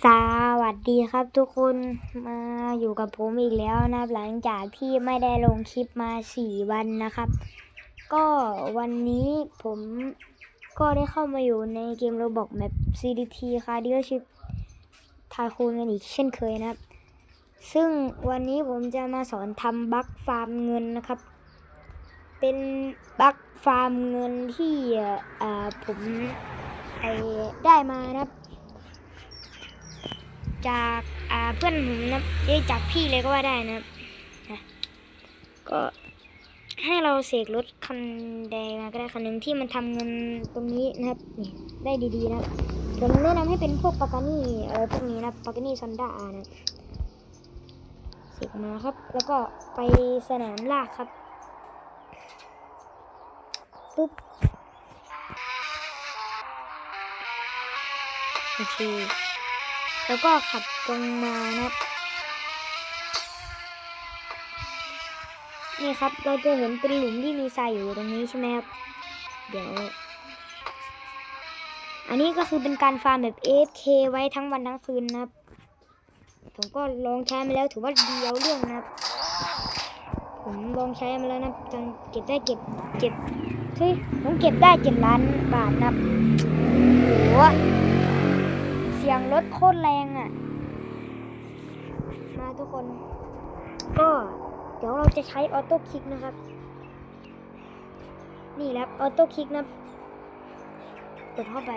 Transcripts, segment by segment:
สวัสดีครับทุกคนมาอยู่กับผมอีกแล้วนะครับ หลังจากที่ไม่ได้ลงคลิปมาสี่วันนะครับ ก็วันนี้ผมก็ได้เข้ามาอยู่ในเกมโรบอกแมป CDT คาร์ดิโอชิปทาคูนกันอีกเช่นเคยนะครับ ซึ่งวันนี้ผมจะมาสอนทำบัคฟาร์มเงินนะครับ เป็นบัคฟาร์มเงินที่อ่อผมไอได้มานะครับ จากาเพื่อนผมนะเอ้จากพี่เลยก็ว่าได้นะครับก็ให้เราเสกรถคันแดงมาก็ได้คันหนึ่งที่มันทำเงินตรงนี้นะครับนี่ได้ดีๆนะผมแนะนำให้เป็นพวกปากานี่อะไรพวกนี้นะปากานี่ซอนด้านะเสกมาครับ แล้วก็ไปสนามลากครับปุ๊บโอเค แล้วก็ขับตรงมานะครับ นี่ครับเราจะเห็นเป็นหลุมที่มีทรายอยู่ตรงนี้ใช่ไหมครับ เดี๋ยว อันนี้ก็คือเป็นการฟาร์มแบบ AFK ไว้ทั้งวันทั้งคืนนะครับ ผมก็ลองใช้มาแล้วถือว่าดีเอาเรื่องนะครับ ผมลองใช้มาแล้วนะจังเก็บได้เก็บเก็บเฮ้ยผมเก็บได้เจ็ดล้านบาทนะครับโอ้ สียงรถโคตรแรงอะ่ะ มาทุกคน ก็เดี๋ยวเราจะใช้ออโต้คลิกนะครับ นี่แหละออโต้คลิกนะกดเข้าไป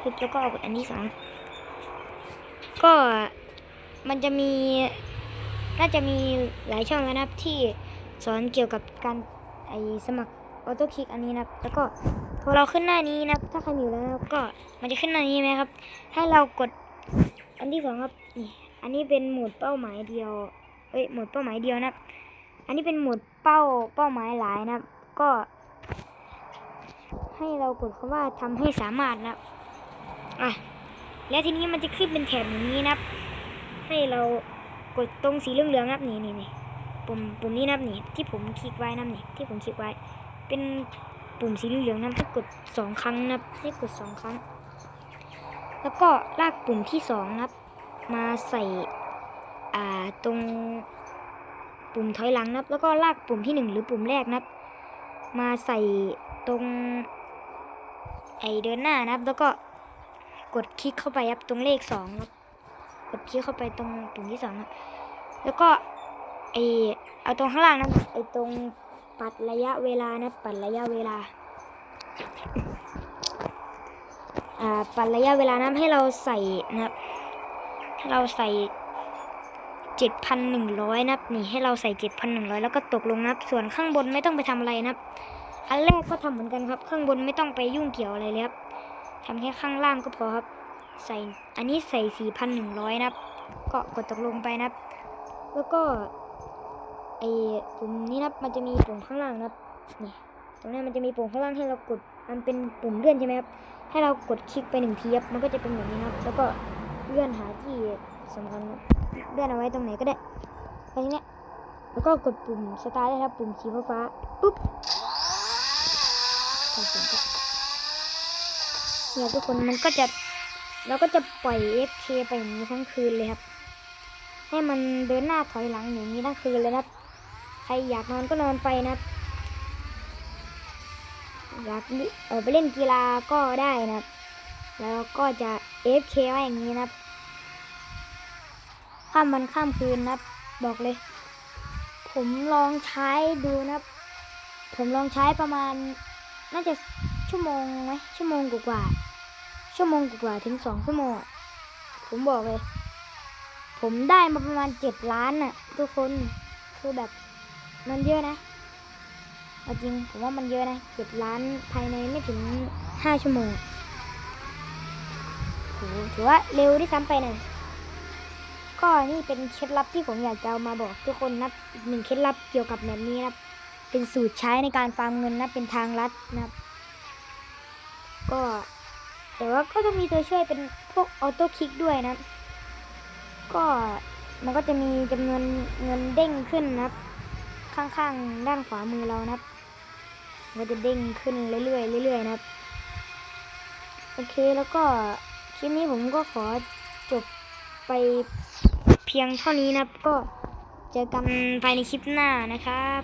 คลิกแล้วก็กดอันที่สองก็มันจะมี น่าจะมีหลายช่องนะครับที่สอนเกี่ยวกับการไอสมัคร ออโต้คลิกอันนี้นะแล้วก็พอเราขึ้นหน้านี้นะถ้าใครมีอยู่แล้วก็มันจะขึ้นหน้านี้ไหมครับ ให้เรากดอันที่สองครับนี่อันนี้เป็นโหมดเป้าหมายเดียวเอ้ยโหมดเป้าหมายเดียวนะอันนี้เป็นโหมดเป้าเป้าหมายหลายนะก็ ให้เรากดคำว่าทำให้สามารถนะอะแล้วทีนี้มันจะขึ้นเป็นแถบอย่างนี้นะให้เรากดตรงสีเหลืองๆนะครับนี่นี่นี่ปุ่มปุ่มนี้นะครับนี่ที่ผมคลิกไว้นะครับนี่ที่ผมคลิกไว้ เป็นปุ่มสีเหลืองนะให้กดสองครั้งนะให้กดสองครั้ง แล้วก็ลากปุ่มที่สองนะมาใส่อ่าตรงปุ่มถอยหลังนะแล้วก็ลากปุ่มที่หนึ่งหรือปุ่มแรกนะมาใส่ตรงไอเดินหน้านะแล้วก็กดคลิกเข้าไปครับตรงเลขสองครับกดคลิกเข้าไปตรงปุ่มที่สองครับแล้วก็ไอเอาตรงข้างล่างนะไอตรง ปัดระยะเวลานะ ปัดระยะเวลา อ่า ปัดระยะเวลานะให้เราใส่นะครับ ให้เราใส่เจ็ดพันหนึ่งร้อยนับ นี่ให้เราใส่เจ็ดพันหนึ่งร้อยแล้วก็ตกลงนับ ส่วนข้างบนไม่ต้องไปทำอะไรนะครับอันแรกก็ทำเหมือนกันครับ ข้างบนไม่ต้องไปยุ่งเกี่ยวอะไรเลยครับทำแค่ข้างล่างก็พอครับ ใส่ อันนี้ใส่สี่พันหนึ่งร้อยนับ ก็กดตกลงไปนับ แล้วก็ ไอ้ปุ่มนี้นับมันจะมีปุ่มข้างล่างนับนี่ตรงนี้มันจะมีปุ่มข้างล่างให้เรากด มันเป็นปุ่มเลื่อนใช่ไหมครับ ให้เรากดคลิกไปหนึ่งทีครับ มันก็จะเป็นแบบนี้นะครับ แล้วก็เลื่อนหาที่สำคัญครับเลื่อนเอาไว้ตรงไหนก็ได้ไปทีเนี้ยแล้วก็กดปุ่มสตาร์ได้ครับ ปุ่มสีฟ้าปุ๊บเสียงครับเนี่ยทุกคนมันก็จะเราก็จะปล่อย FK ไปอย่างนี้ทั้งคืนเลยครับ ให้มันเดินหน้าถอยหลังอย่างนี้ทั้งคืนเลยนะครับ ครอยากนอนก็นอนไปนะ อยากลิเออไปเล่นกีฬาก็ได้นะแล้วก็จะ FK ไว้อย่างนี้นะข้ามวันข้ามคืนนะบอกเลย ผมลองใช้ดูนะผมลองใช้ประมาณ น่าจะชั่วโมงไหมชั่วโมงกว่าชั่วโมงกว่าถึงสองชั่วโมงผมบอกเลย ผมได้มาประมาณเจ็ดล้านน่ะ ทุกคนคือแบบ มันเยอะนะเอาจริงผมว่ามันเยอะนะเจ็ดล้านภายในไม่ถึงห้าชั่วโมงโหถือว่าเร็วที่ซ้ำไปนะก็นี่เป็นเคล็ดลับที่ผมอยากจะเอามาบอกทุกคนนะอีกหนึ่งเคล็ดลับเกี่ยวกับแบบนี้นะเป็นสูตรใช้ในการฟาร์มเงินนะเป็นทางลัดนะครับ ก็แต่ว่าก็ต้องมีตัวช่วยเป็นพวกออโต้คลิกด้วยนะ ก็มันก็จะมีจำนวนเงินเด้งขึ้นนะครับ ข้างๆ ด้านขวามือเรานะครับมันก็จะเด้งขึ้นเรื่อยๆเรื่อยๆนะครับ โอเคแล้วก็คลิปนี้ผมก็ขอจบไปเพียงเท่านี้นะครับ ก็เจอกันภายในคลิปหน้านะครับ